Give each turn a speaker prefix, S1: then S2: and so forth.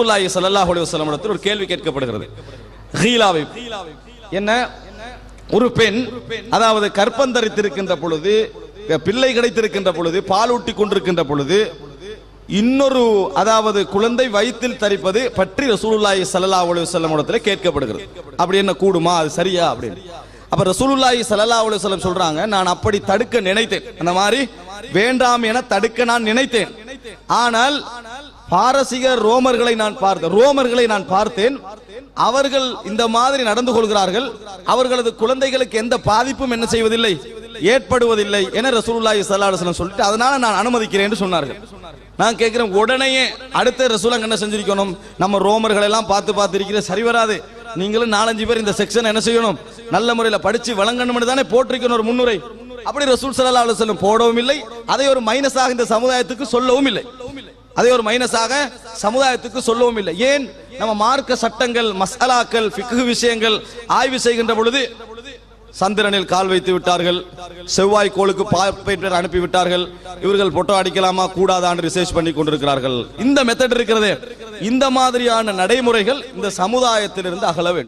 S1: ரசூலுல்லாஹி ஸல்லல்லாஹு அலைஹி வஸல்லம் இடத்தில் ஒரு கேள்வி கேட்கப்படுகிறது. ஹீலாவை என்ன? ஒரு பெண் அதாவது கற்பந்தரித்திருக்கின்ற பொழுது பிள்ளை கிடைத்திருக்கின்ற பொழுது பாலூட்டி கொண்டிருக்கின்ற பொழுது இன்னொரு அதாவது குழந்தை வயிற்றில் தரிப்பது பற்றி ரசூலுல்லாஹி ஸல்லல்லாஹு அலைஹி வஸல்லம் இடத்துல கேட்கப்படுகிறது. அப்படி என்ன கூடுமா? அது சரியா? அப்படின்னு. அப்ப ரசூலுல்லாஹி ஸல்லல்லாஹு அலைஹி வஸல்லம் சொல்றாங்க நான் அப்படி தடுக்க நினைத்தேன். அந்த மாதிரி வேண்டாம் என தடுக்க நான் நினைத்தேன். ஆனால் பாரசீக ரோமர்களை நான் பார்த்தேன் ரோமர்களை நான் பார்த்தேன். அவர்கள் இந்த மாதிரி நடந்து கொள்கிறார்கள். அவர்களது குழந்தைகளுக்கு எந்த பாதிப்பும் என்ன செய்வதில்லை ஏற்படுவதில்லை என ரசூலுல்லாஹி ஸல்லல்லாஹு அலைஹி சொல்லிட்டு அதனால நான் அனுமதிக்கிறேன் என்று சொன்னார்கள். நான் கேட்கிறேன் உடனே அடுத்த ரசூலங்க என்ன செஞ்சிருக்கணும்? நம்ம ரோமர்கள் எல்லாம் பார்த்து பார்த்து இருக்கிற சரி வராது. நீங்களும் நாலஞ்சு பேர் இந்த செக்ஷன் என்ன செய்யணும்? நல்ல முறையில் படிச்சு வழங்கணும் தானே போட்டிருக்கணும் ஒரு முன்னுரை. அப்படி ரசூல் சல்லா அலுவலம் போடவும் இல்லை. அதை ஒரு மைனஸாக இந்த சமுதாயத்துக்கு சொல்லவும் இல்லை. அதே ஒரு மைனஸாக சமுதாயத்துக்கு சொல்லவும் இல்லை. ஏன்? நம்ம மார்க்க சட்டங்கள் மசாலாக்கள் பிக்கு விஷயங்கள் ஆய்வு செய்கின்ற பொழுது சந்திரனில் கால் வைத்து விட்டார்கள். செவ்வாய் கோளுக்கு பார்ப்பேட்டர் அனுப்பி விட்டார்கள். இவர்கள் போட்டோ அடிக்கலாமா கூடாதான்னு ரிசர்ச் பண்ணி கொண்டிருக்கிறார்கள். இந்த மெத்தட் இருக்கிறது. இந்த மாதிரியான நடைமுறைகள் இந்த சமுதாயத்திலிருந்து அகல வேண்டும்.